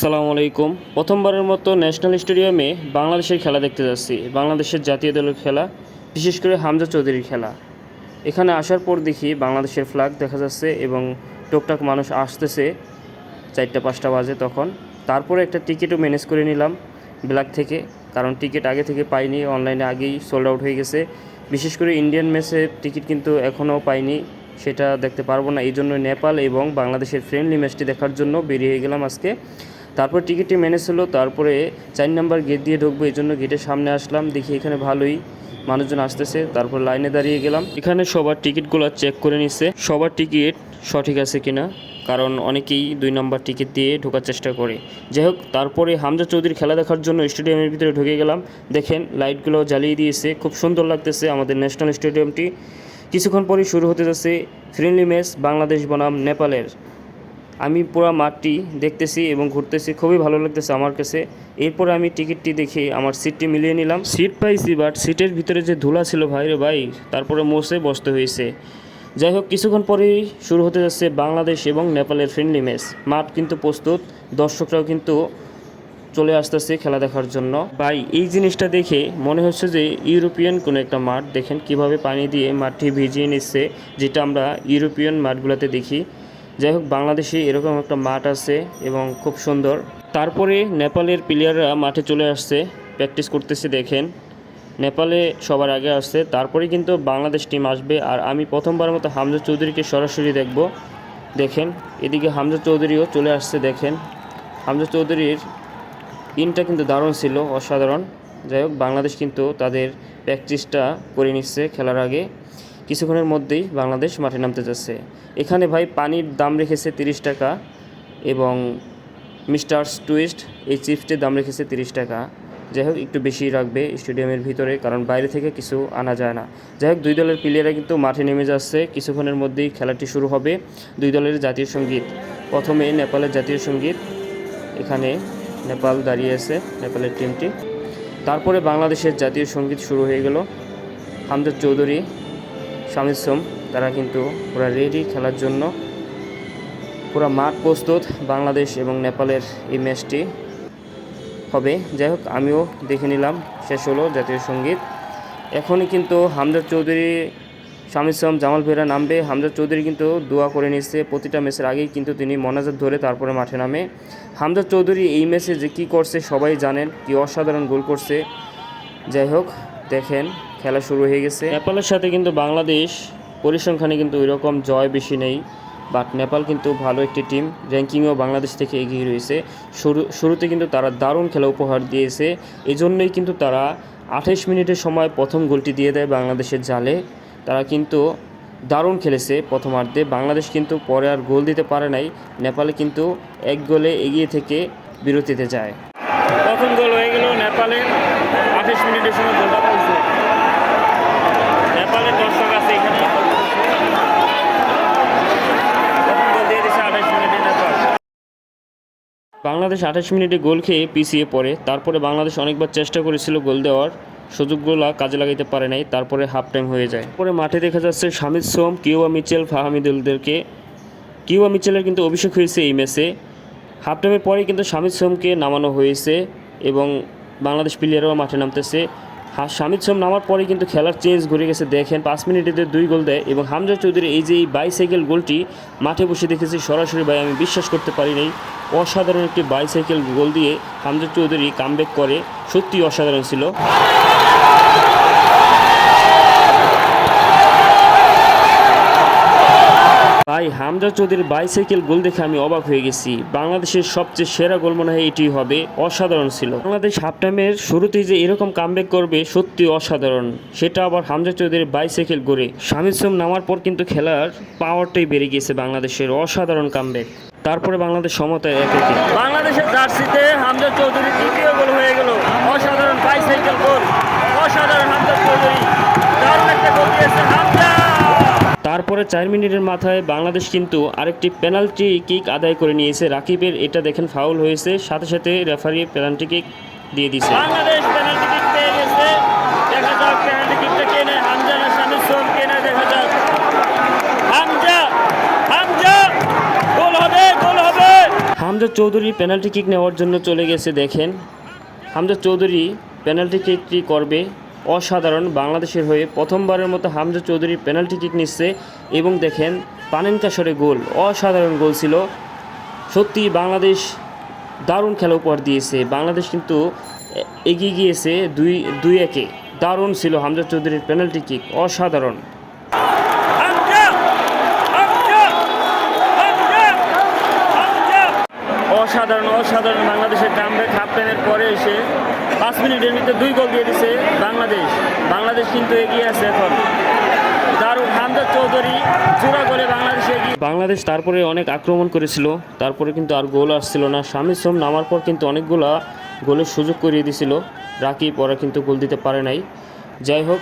আসসালামু আলাইকুম। প্রথমবারের মতো ন্যাশনাল স্টেডিয়ামে বাংলাদেশের খেলা দেখতে যাচ্ছি। বাংলাদেশের জাতীয় দলের খেলা, বিশেষ করে হামজা চৌধুরীর খেলা। এখানে আসার পর দেখি বাংলাদেশের ফ্ল্যাগ দেখা যাচ্ছে এবং টুকটাক মানুষ আসতেছে চারটা, পাঁচটা বাজে তখন। তারপরে একটা টিকিটও ম্যানেজ করে নিলাম ব্ল্যাক থেকে, কারণ টিকিট আগে থেকে পাইনি অনলাইনে আগেই সোল্ড আউট হয়ে গেছে। বিশেষ করে ইন্ডিয়ান ম্যাচের টিকিট কিন্তু এখনও পাইনি, সেটা দেখতে পারব না। এই জন্য নেপাল এবং বাংলাদেশের ফ্রেন্ডলি ম্যাচটি দেখার জন্য বেরিয়ে গেলাম আজকে। তারপর টিকিটটি মেনেজ হলো তারপরে চার নাম্বার গেট দিয়ে ঢুকবো, এই জন্য গেটের সামনে আসলাম, দেখি এখানে ভালোই মানুষজন আসতেছে, তারপর লাইনে দাঁড়িয়ে গেলাম। এখানে সবার টিকিটগুলো চেক করে নিচ্ছে সবার টিকিট সঠিক আছে কিনা, কারণ অনেকেই দুই নম্বর টিকিট দিয়ে ঢোকার চেষ্টা করে। যাই হোক, তারপরে হামজা চৌধুরীর খেলা দেখার জন্য স্টেডিয়ামের ভিতরে ঢুকে গেলাম। দেখেন, লাইটগুলো জ্বালিয়ে দিয়েছে, খুব সুন্দর লাগতেছে আমাদের ন্যাশনাল স্টেডিয়ামটি। কিছুক্ষণ পরেই শুরু হতে যাচ্ছে ফ্রেন্ডলি ম্যাচ বাংলাদেশ বনাম নেপালের। আমি পুরো মাঠটি দেখতেছি এবং ঘুরতেছি, খুবই ভালো লাগতেছে আমার কাছে। এরপর আমি টিকিটটি দেখে আমার সিটটি মিলিয়ে নিলাম। সিট পাইছি বাট সিটের ভিতরে যে ধুলা ছিল, ভাই রে ভাই, তারপরে মোসে বসতে হয়েছে। যাই হোক, কিছুক্ষণ পরেই শুরু হতে যাচ্ছে বাংলাদেশ এবং নেপালের ফ্রেন্ডলি ম্যাচ মাঠ কিন্তু প্রস্তুত, দর্শকরাও কিন্তু চলে আসতেছে খেলা দেখার জন্য। ভাই, এই জিনিসটা দেখে মনে হচ্ছে যে ইউরোপিয়ান কোনো একটা মাঠ, দেখেন কীভাবে পানি দিয়ে মাঠটি ভিজিয়ে নিচ্ছে, যেটা আমরা ইউরোপিয়ান মাঠগুলোতে দেখি। যাই হোক, বাংলাদেশে এরকম একটা মাঠ আছে এবং খুব সুন্দর। তারপরে নেপালের প্লেয়াররা মাঠে চলে আসছে প্র্যাকটিস করতেছে, দেখেন। নেপালে সবার আগে আসছে, তারপরে কিন্তু বাংলাদেশ টিম আসবে। আর আমি প্রথমবার মতো হামজা চৌধুরীকে সরাসরি দেখব। দেখেন, এদিকে হামজা চৌধুরীও চলে আসছে, দেখেন। হামজা চৌধুরীর ইনটা কিন্তু দারুণ ছিল, অসাধারণ। যাই হোক, বাংলাদেশ কিন্তু তাদের প্র্যাকটিসটা করে নিচ্ছে খেলার আগে। কিছুক্ষণের মধ্যেই বাংলাদেশ মাঠে নামতে যাচ্ছে। এখানে ভাই পানির দাম রেখেছে তিরিশ টাকা এবং মিস্টার্স টুইস্ট, এই চিপসটির দাম রেখেছে তিরিশ টাকা। যাই হোক, একটু বেশি রাখবে স্টেডিয়ামের ভিতরে, কারণ বাইরে থেকে কিছু আনা যায় না। যাই হোক, দুই দলের প্লেয়াররা কিন্তু মাঠে নেমে যাচ্ছে। কিছুক্ষণের মধ্যেই খেলাটি শুরু হবে দুই দলের জাতীয় সংগীত। প্রথমে নেপালের জাতীয় সংগীত। এখানে নেপাল দাঁড়িয়ে আছে, নেপালের টিমটি। তারপরে বাংলাদেশের জাতীয় সংগীত শুরু হয়ে গেল। হামজাদ চৌধুরী শামিদ সোম তারা কিন্তু পুরো রেডি খেলার জন্য। পুরো মাঠ প্রস্তুত বাংলাদেশ এবং নেপালের এই ম্যাচটি হবে। যাই হোক আমিও দেখে নিলাম, শেষ হলো জাতীয় সংগীত। এখনই কিন্তু হামজাদ চৌধুরী শামিদ সোম জামাল ভেরা নামবে। হামজাদ চৌধুরী কিন্তু দোয়া করে নিচ্ছে প্রতিটা ম্যাচের আগেই কিন্তু তিনি মনাজাত ধরে তারপরে মাঠে নামে। হামজাদ চৌধুরী এই ম্যাচে যে কী করছে সবাই জানেন, কি অসাধারণ গোল করছে। যাই হোক দেখেন। খেলা শুরু হয়ে গেছে। নেপালের সাথে কিন্তু বাংলাদেশ পরিসংখ্যানে কিন্তু ওই রকম জয় বেশি নেই বাট নেপাল কিন্তু ভালো একটি টিম র্যাঙ্কিংও বাংলাদেশ থেকে এগিয়ে রয়েছে। শুরু শুরুতে কিন্তু তারা দারুণ খেলা উপহার দিয়েছে এজন্যই কিন্তু তারা আঠাইশ মিনিটের সময় প্রথম গোলটি দিয়ে দেয় বাংলাদেশের জালে। তারা কিন্তু দারুণ খেলেছে প্রথমার্ধে বাংলাদেশ কিন্তু পরে আর গোল দিতে পারে নাই নেপালে কিন্তু এক গোলে এগিয়ে থেকে বিরতিতে যায়। প্রথম গোল হয়ে গেল নেপালের আঠাশ মিনিটের সময় গোলটা দর্শক আছে এখানে। বাংলাদেশ আঠাশ মিনিটে গোল খেয়ে পিছিয়ে পড়ে। তারপরে বাংলাদেশ অনেকবার চেষ্টা করেছিল গোল দেওয়ার। সুযোগগুলো কাজে লাগাইতে পারে নাই। তারপরে হাফ টাইম হয়ে যায়। পরে মাঠে দেখা যাচ্ছে শামিদ সোম কিউয়া মিচেল ফাহামিদুলদেরকে কিউয়া মিচেলের কিন্তু অভিষেক হয়েছে এই ম্যাচে হাফ টাইমের পরে কিন্তু শামিদ সোমকে নামানো হয়েছে এবং বাংলাদেশ প্লেয়ারও মাঠে নামতেছে। হা- শামিদ সোম নামার পরে কিন্তু খেলার চেঞ্জ ঘুরে গেছে। দেখেন, পাঁচ মিনিটে দুই গোল দেয় এবং হামজা চৌধুরী এই যে এই বাইসাইকেল গোলটি মাঠে বসে দেখেছি, সরাসরি ভাই, আমি বিশ্বাস করতে পারি নাই। অসাধারণ একটি বাইসাইকেল গোল দিয়ে হামজা চৌধুরী কামব্যাক করে। সত্যি অসাধারণ ছিল। ভাই হামজা চৌধুরীর বাইসাইকেল গোল দেখে আমি অবাক হয়ে গেছি। বাংলাদেশের সবচেয়ে সেরা গোল মনে হয় এটি হবে। অসাধারণ ছিল। বাংলাদেশ হাফ টাইমের শুরুতেই যে এরকম কামব্যাক করবে সত্যি অসাধারণ। সেটা আবার হামজা চৌধুরীর বাইসাইকেল গড়ে স্বামী সোম নামার পর কিন্তু খেলার পাওয়ারটাই বেড়ে গিয়েছে বাংলাদেশের অসাধারণ কামব্যাক তারপরে বাংলাদেশ সমতায় এক একে। বাংলাদেশের জার্সিতে হামজা চৌধুরী দ্বিতীয় গোল হয়ে গেল। অসাধারণ বাইসাইকেল গোল। অসাধারণ হামজা চৌধুরী। দারুণ একটা গোল দিয়েছে হামজা। তারপরে চার মিনিটের মাথায় বাংলাদেশ কিন্তু আরেকটি পেনাল্টি কিক আদায় করে নিয়েছে। রাকিবের এটা দেখেন ফাউল হয়েছে সাথে সাথে রেফারি পেনাল্টি কিক দিয়ে দিয়েছে। বাংলাদেশ পেনাল্টি কিক পেয়ে গেছে। দেখা যাক পেনাল্টি কিকটা কে নেয়। হামজা না শামিদ সোম কে নেয়? দেখা যাক। হামজা হামজা! গোল হবে গোল হবে! হামজা হামজা চৌধুরী পেনাল্টি কিক নেওয়ার জন্য চলে গেছে দেখেন। হামজা চৌধুরী পেনাল্টি কিকটি করবে। অসাধারণ বাংলাদেশের হয়ে প্রথমবারের মতো হামজা চৌধুরী পেনাল্টি কিক নিচ্ছে এবং দেখেন পানেনকা সরে গোল। অসাধারণ গোল ছিল। সত্যি বাংলাদেশ দারুণ খেলা উপহার দিয়েছে। বাংলাদেশ কিন্তু এগিয়ে গিয়েছে দুই দুই একে। দারুণ ছিল হামজা চৌধুরীর পেনাল্টি কিক। অসাধারণ। অসাধারণ অসাধারণ বাংলাদেশের কামব্যাক হাফ টাইমের পরে এসে পাঁচ মিনিটের ভিতরে দুই গোল দিয়ে দিছে বাংলাদেশ। বাংলাদেশ কিন্তু এগিয়ে আছে এখন। দারুণ হামজা চৌধুরী জোড়া গোলে বাংলাদেশ এগিয়ে বাংলাদেশ তারপরে অনেক আক্রমণ করেছিল। তারপরে কিন্তু আর গোল আসছিল না। স্বামী শ্রম নামার পর কিন্তু অনেকগুলা গোলের সুযোগ করিয়ে দিছিল। রাকিব ওরা কিন্তু গোল দিতে পারে নাই। যাই হোক,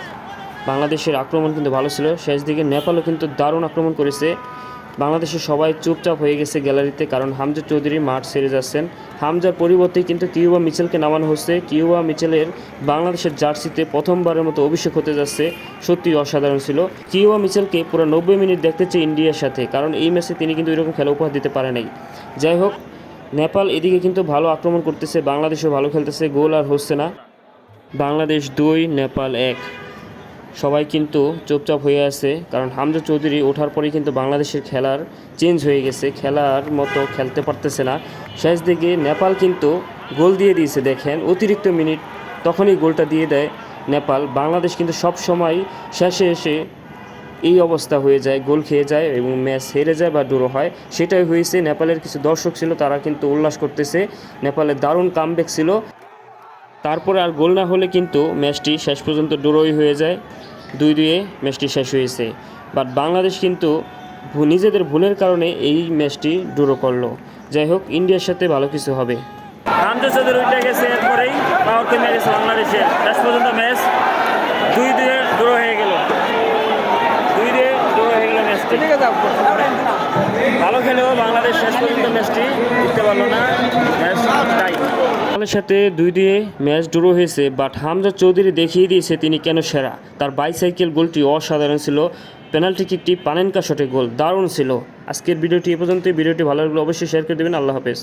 বাংলাদেশের আক্রমণ কিন্তু ভালো ছিল। শেষ দিকে নেপালও কিন্তু দারুণ আক্রমণ করেছে। বাংলাদেশের সবাই চুপচাপ হয়ে গেছে গ্যালারিতে কারণ হামজা চৌধুরী মাঠ ছেড়ে যাচ্ছেন। হামজার পরিবর্তে কিন্তু কিউবা মিচেলকে নামানো হচ্ছে। কিউবা মিচেলের বাংলাদেশের জার্সিতে প্রথমবারের মতো অভিষেক হতে যাচ্ছে। সত্যি অসাধারণ ছিল। কিউবা মিচেলকে পুরো নব্বই মিনিট দেখতে চাই ইন্ডিয়ার সাথে, কারণ এই ম্যাচে তিনি কিন্তু এরকম খেলা উপহার দিতে পারে নাই। যাই হোক, নেপাল এদিকে কিন্তু ভালো আক্রমণ করতেছে, বাংলাদেশও ভালো খেলতেছে, গোল আর হচ্ছে না। বাংলাদেশ দুই, নেপাল এক। সবাই কিন্তু চুপচাপ হয়ে আছে, কারণ হামজা চৌধুরী ওঠার পরেই কিন্তু বাংলাদেশের খেলার চেঞ্জ হয়ে গেছে, খেলার মতো খেলতে পারতেছে না। শেষ দিকে নেপাল কিন্তু গোল দিয়ে দিয়েছে, দেখেন, অতিরিক্ত মিনিট তখনই গোলটা দিয়ে দেয় নেপাল। বাংলাদেশ কিন্তু সব সময় শেষে এসে এই অবস্থা হয়ে যায়, গোল খেয়ে যায় এবং ম্যাচ হেরে যায় বা ড্র হয়। সেটাই হয়েছে, নেপালের কিছু দর্শক ছিল, তারা কিন্তু উল্লাস করতেছে। নেপালের দারুণ কামব্যাক ছিল। তারপরে আর গোল না হলে কিন্তু ম্যাচটি শেষ পর্যন্ত ড্রই হয়ে যায়। দুই দুয়ে ম্যাচটি শেষ হয়েছে। বাট বাংলাদেশ কিন্তু ভু- নিজেদের ভুলের কারণে এই ম্যাচটি ড্র করল। যাই হোক ইন্ডিয়ার সাথে ভালো কিছু হবে। হামজা চৌধুরী উঠে গেছে এরপরেই বাংলাদেশের। শেষ পর্যন্ত ম্যাচ দুই দুয়ে ড্র হয়ে গেল। দুই দুয়ে ড্র হয়ে গেল ম্যাচটি। ভালো খেলেও বাংলাদেশ শেষ পর্যন্ত ম্যাচটি জিততে পারল না। Match tie. বাংলাদেশের সাথে দুই দিয়ে ম্যাচ ড্র হয়েছে, বাট হামজা চৌধুরী দেখিয়ে দিয়েছে তিনি কেন সেরা। তার বাইসাইকেল গোলটি অসাধারণ ছিল। পেনাল্টি কিকটি পানেনকা শটে গোল, দারুণ ছিল। আজকের ভিডিওটি এ পর্যন্ত ভিডিওটি ভালো লাগলে অবশ্যই শেয়ার করে দেবেন। আল্লাহ হাফেজ।